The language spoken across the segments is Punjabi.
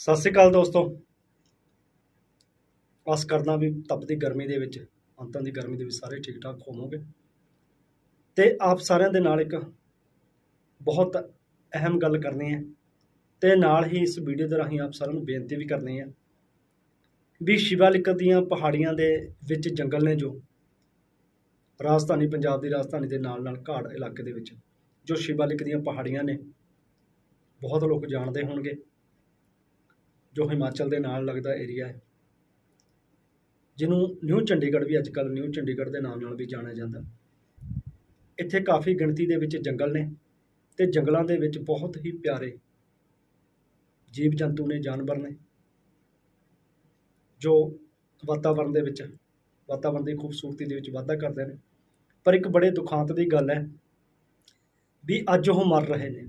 ਸਤਿ ਸ਼੍ਰੀ ਅਕਾਲ ਦੋਸਤੋ। ਆਸ ਕਰਦਾ ਵੀ ਤਪਦੀ ਗਰਮੀ ਦੇ ਵਿੱਚ ਅੰਤਾਂ ਦੀ ਗਰਮੀ ਦੇ ਵਿੱਚ ਸਾਰੇ ਠੀਕ ਠਾਕ ਹੋਵੋਗੇ। ਤੇ ਆਪ ਸਾਰਿਆਂ ਦੇ ਨਾਲ ਇੱਕ ਬਹੁਤ ਅਹਿਮ ਗੱਲ ਕਰਨੀ ਹੈ ਤੇ ਨਾਲ ਹੀ ਇਸ ਵੀਡੀਓ ਦੇ ਰਾਹੀਂ ਆਪ ਸਾਰਿਆਂ ਨੂੰ ਬੇਨਤੀ ਵੀ ਕਰਨੀ ਹੈ ਵੀ ਸ਼ਿਵਾਲਿਕ ਦੀਆਂ ਪਹਾੜੀਆਂ ਦੇ ਵਿੱਚ ਜੰਗਲ ਨੇ ਜੋ ਰਾਜਧਾਨੀ ਪੰਜਾਬ ਦੀ ਰਾਜਧਾਨੀ ਦੇ ਨਾਲ ਨਾਲ ਘਾੜ ਇਲਾਕੇ ਦੇ ਵਿੱਚ ਜੋ ਸ਼ਿਵਾਲਿਕ ਦੀਆਂ ਪਹਾੜੀਆਂ ਨੇ, ਬਹੁਤ ਲੋਕ ਜਾਣਦੇ ਹੋਣਗੇ। ਜੋ ਹਿਮਾਚਲ ਦੇ ਨਾਲ ਲੱਗਦਾ ਏਰੀਆ ਹੈ। ਜਿਹਨੂੰ ਨਿਊ ਚੰਡੀਗੜ੍ਹ ਵੀ ਅੱਜ ਅੱਜਕੱਲ ਨਿਊ ਚੰਡੀਗੜ੍ਹ ਦੇ ਨਾਮ ਨਾਲ ਵੀ ਜਾਣਿਆ ਜਾਂਦਾ। ਇੱਥੇ ਕਾਫੀ ਗਿਣਤੀ ਦੇ ਵਿੱਚ ਜੰਗਲ ਨੇ ਤੇ ਜੰਗਲਾਂ ਦੇ ਵਿੱਚ ਬਹੁਤ ਹੀ ਪਿਆਰੇ ਜੀਵ ਜੰਤੂ ਨੇ, ਜਾਨਵਰ ਨੇ। ਜੋ ਵਾਤਾਵਰਣ ਦੇ ਵਿੱਚ ਵਾਤਾਵਰਣ ਦੀ ਖੂਬਸੂਰਤੀ ਦੇ ਵਿੱਚ ਵਾਧਾ ਕਰਦੇ ਨੇ। ਪਰ ਇੱਕ ਬੜੇ ਦੁਖਾਂਤ ਦੀ ਗੱਲ ਹੈ ਵੀ ਅੱਜ ਉਹ ਮਰ ਰਹੇ ਨੇ।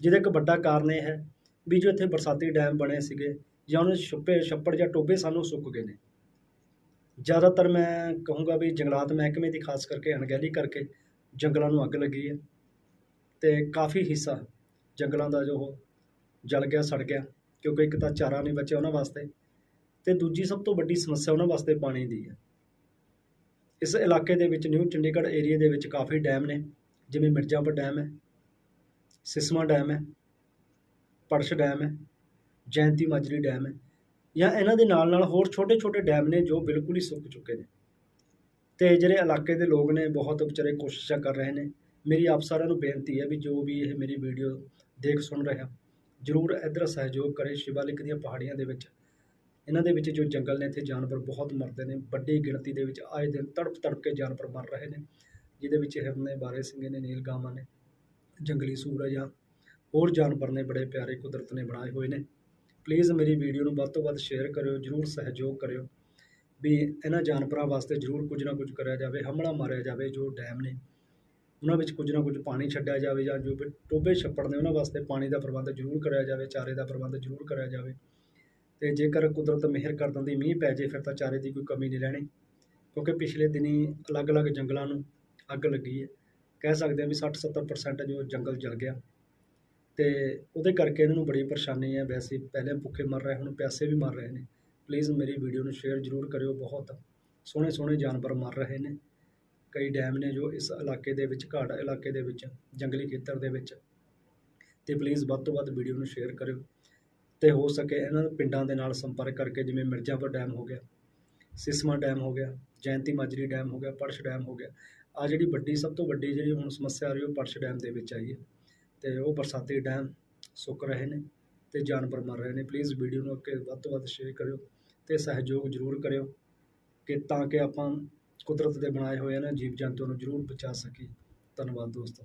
ਜਿਹਦਾ ਇੱਕ ਵੱਡਾ ਕਾਰਨ ਇਹ ਹੈ ਵੀ ਜੋ ਇੱਥੇ ਬਰਸਾਤੀ ਡੈਮ ਬਣੇ ਸੀਗੇ ਜਾਂ ਉਹਨਾਂ 'ਚ ਛੁੱਪੇ, ਛੱਪੜ ਜਾਂ ਟੋਬੇ ਸਾਨੂੰ ਸੁੱਕ ਗਏ ਨੇ। ਜ਼ਿਆਦਾਤਰ ਮੈਂ ਕਹੂੰਗਾ ਵੀ ਜੰਗਲਾਤ ਮਹਿਕਮੇ ਦੀ ਖਾਸ ਕਰਕੇ ਅਣਗਹਿਲੀ ਕਰਕੇ ਜੰਗਲਾਂ ਨੂੰ ਅੱਗ ਲੱਗੀ ਹੈ ਤੇ ਕਾਫੀ ਹਿੱਸਾ ਜੰਗਲਾਂ ਦਾ ਜੋ ਉਹ ਜਲ ਗਿਆ, ਸੜ ਗਿਆ, ਕਿਉਂਕਿ ਇੱਕ ਤਾਂ ਚਾਰਾ ਨਹੀਂ ਬਚਿਆ ਉਹਨਾਂ ਵਾਸਤੇ ਤੇ ਦੂਜੀ ਸਭ ਤੋਂ ਵੱਡੀ ਸਮੱਸਿਆ ਉਹਨਾਂ ਵਾਸਤੇ ਪਾਣੀ ਦੀ ਹੈ। ਇਸ ਇਲਾਕੇ ਦੇ ਵਿੱਚ ਨਿਊ ਚੰਡੀਗੜ੍ਹ ਏਰੀਆ ਦੇ ਵਿੱਚ ਕਾਫੀ ਡੈਮ ਨੇ, ਜਿਵੇਂ ਮਿਰਜ਼ਾਪੁਰ ਡੈਮ ਹੈ, ਸਿਸਮਾ ਡੈਮ ਹੈ ਪੜਸ਼ ਡੈਮ ਹੈ, ਜੈਂਤੀ ਮਾਜਰੀ ਡੈਮ ਹੈ ਜਾਂ ਇਹਨਾਂ ਦੇ ਨਾਲ ਨਾਲ ਹੋਰ ਛੋਟੇ ਛੋਟੇ ਡੈਮ ਨੇ ਜੋ ਬਿਲਕੁਲ ਹੀ ਸੁੱਕ ਚੁੱਕੇ ਨੇ। ਤੇ ਜਿਹੜੇ ਇਲਾਕੇ ਦੇ ਲੋਕ ਨੇ ਬਹੁਤ ਵਿਚਾਰੇ ਕੋਸ਼ਿਸ਼ਾਂ ਕਰ ਰਹੇ ਨੇ। ਮੇਰੀ ਆਪ ਸਾਰਿਆਂ ਨੂੰ ਬੇਨਤੀ ਹੈ ਵੀ ਜੋ ਵੀ ਇਹ ਮੇਰੀ ਵੀਡੀਓ ਦੇਖ ਸੁਣ ਰਿਹਾ ਜਰੂਰ ਇਧਰ ਸਹਿਯੋਗ ਕਰੇ ਸ਼ਿਵਾਲਿਕ ਦੀਆਂ ਪਹਾੜੀਆਂ ਦੇ ਵਿੱਚ। ਇਹਨਾਂ ਦੇ ਵਿੱਚ ਜੋ ਜੰਗਲ ਨੇ, ਇੱਥੇ ਜਾਨਵਰ ਬਹੁਤ ਮਰਦੇ ਨੇ, ਵੱਡੀ ਗਿਣਤੀ ਦੇ ਵਿੱਚ ਆਏ ਦਿਨ ਤੜਪ ਤੜਪ ਕੇ ਜਾਨਵਰ ਮਰ ਰਹੇ ਨੇ, ਜਿਹਦੇ ਵਿੱਚ ਹਿਰਨੇ ਬਾਰੇ ਸਿੰਘ ਨੇ ਨੀਲਗਾਵਾਂ ਨੇ, ਜੰਗਲੀ ਸੂਰ ਜਾਂ ਹੋਰ ਜਾਨਵਰ ਨੇ ਬੜੇ ਪਿਆਰੇ ਕੁਦਰਤ ਨੇ ਬਣਾਏ ਹੋਏ ਨੇ। ਪਲੀਜ਼ ਮੇਰੀ ਵੀਡੀਓ ਨੂੰ ਵੱਧ ਤੋਂ ਵੱਧ ਸ਼ੇਅਰ ਕਰਿਓ, ਜਰੂਰ ਸਹਿਯੋਗ ਕਰਿਓ। ਵੀ ਇਹਨਾਂ ਜਾਨਵਰਾਂ ਵਾਸਤੇ ਜਰੂਰ ਕੁਝ ਨਾ ਕੁਝ ਕਰਿਆ ਜਾਵੇ, ਹਮਲਾ ਮਾਰਿਆ ਜਾਵੇ ਜੋ ਡੈਮ ਨੇ। ਉਹਨਾਂ ਵਿੱਚ ਕੁਝ ਨਾ ਕੁਝ ਪਾਣੀ ਛੱਡਿਆ ਜਾਵੇ ਜਾਂ ਜੋ ਵੀ ਟੋਬੇ ਛੱਪੜ ਨੇ ਉਹਨਾਂ ਵਾਸਤੇ ਪਾਣੀ ਦਾ ਪ੍ਰਬੰਧ ਜਰੂਰ ਕਰਿਆ ਜਾਵੇ, ਚਾਰੇ ਦਾ ਪ੍ਰਬੰਧ ਜਰੂਰ ਕਰਿਆ ਜਾਵੇ। ਤੇ ਜੇਕਰ ਕੁਦਰਤ ਮਿਹਰ ਕਰ ਦਿੰਦੀ, ਮੀਂਹ ਪੈ ਜੇ ਫਿਰ ਤਾਂ ਚਾਰੇ ਦੀ ਕੋਈ ਕਮੀ ਨਹੀਂ ਰਹਿਣੀ। ਕਿਉਂਕਿ ਪਿਛਲੇ ਦਿਨੀ ਅਲੱਗ-ਅਲੱਗ ਜੰਗਲਾਂ ਨੂੰ ਅੱਗ ਲੱਗੀ ਹੈ। ਕਹਿ ਸਕਦੇ ਹਾਂ ਵੀ 60-70% ਜੋ ਜੰਗਲ ਜਲ ਗਿਆ। ਅਤੇ ਉਹਦੇ ਕਰਕੇ ਇਹਨਾਂ ਨੂੰ ਬੜੀ ਪਰੇਸ਼ਾਨੀ ਹੈ। ਵੈਸੇ ਪਹਿਲੇ ਭੁੱਖੇ ਮਰ ਰਹੇ, ਹੁਣ ਪਿਆਸੇ ਵੀ ਮਰ ਰਹੇ ਨੇ। ਪਲੀਜ਼ ਮੇਰੀ ਵੀਡੀਓ ਨੂੰ ਸ਼ੇਅਰ ਜ਼ਰੂਰ ਕਰਿਓ ਬਹੁਤ। ਸੋਹਣੇ ਸੋਹਣੇ ਜਾਨਵਰ ਮਰ ਰਹੇ ਨੇ। ਕਈ ਡੈਮ ਨੇ ਜੋ ਇਸ ਇਲਾਕੇ ਦੇ ਵਿੱਚ, ਘਾਟ ਇਲਾਕੇ ਦੇ ਵਿੱਚ, ਜੰਗਲੀ ਖੇਤਰ ਦੇ ਵਿੱਚ। ਤੇ ਪਲੀਜ਼ ਵੱਧ ਤੋਂ ਵੱਧ ਵੀਡੀਓ ਨੂੰ ਸ਼ੇਅਰ ਕਰਿਓ। ਤੇ ਹੋ ਸਕੇ ਇਹਨਾਂ ਪਿੰਡਾਂ ਦੇ ਨਾਲ ਸੰਪਰਕ ਕਰਕੇ, ਜਿਵੇਂ ਮਿਰਜ਼ਾਪੁਰ ਡੈਮ ਹੋ ਗਿਆ, ਸਿਸਮਾ ਡੈਮ ਹੋ ਗਿਆ ਜੈਂਤੀ ਮਾਜਰੀ ਡੈਮ ਹੋ ਗਿਆ, ਪਰਸ਼ ਡੈਮ ਹੋ ਗਿਆ। ਆ ਜਿਹੜੀ ਵੱਡੀ, ਸਭ ਤੋਂ ਵੱਡੀ ਜਿਹੜੀ ਹੁਣ ਸਮੱਸਿਆ ਆ ਰਹੀ ਉਹ ਪਰਸ਼ ਡੈਮ ਦੇ ਵਿੱਚ ਆਈ ਹੈ। ਤੇ ਉਹ ਬਰਸਾਤੀ ਡੈਮ ਸੁੱਕ ਰਹੇ ਨੇ ਤੇ ਜਾਨਵਰ ਮਰ ਰਹੇ ਨੇ। ਪਲੀਜ਼ ਵੀਡੀਓ ਨੂੰ ਅੱਗੇ ਵੱਧ ਤੋਂ ਵੱਧ ਸ਼ੇਅਰ ਕਰਿਓ ਤੇ ਸਹਿਯੋਗ ਜ਼ਰੂਰ ਕਰਿਓ ਕਿ ਤਾਂ ਕਿ ਆਪਾਂ ਕੁਦਰਤ ਦੇ ਬਣਾਏ ਹੋਏ ਨਾ ਜੀਵ ਜੰਤੂਆਂ ਨੂੰ ਜ਼ਰੂਰ ਬਚਾ ਸਕੀਏ। ਧੰਨਵਾਦ ਦੋਸਤੋ।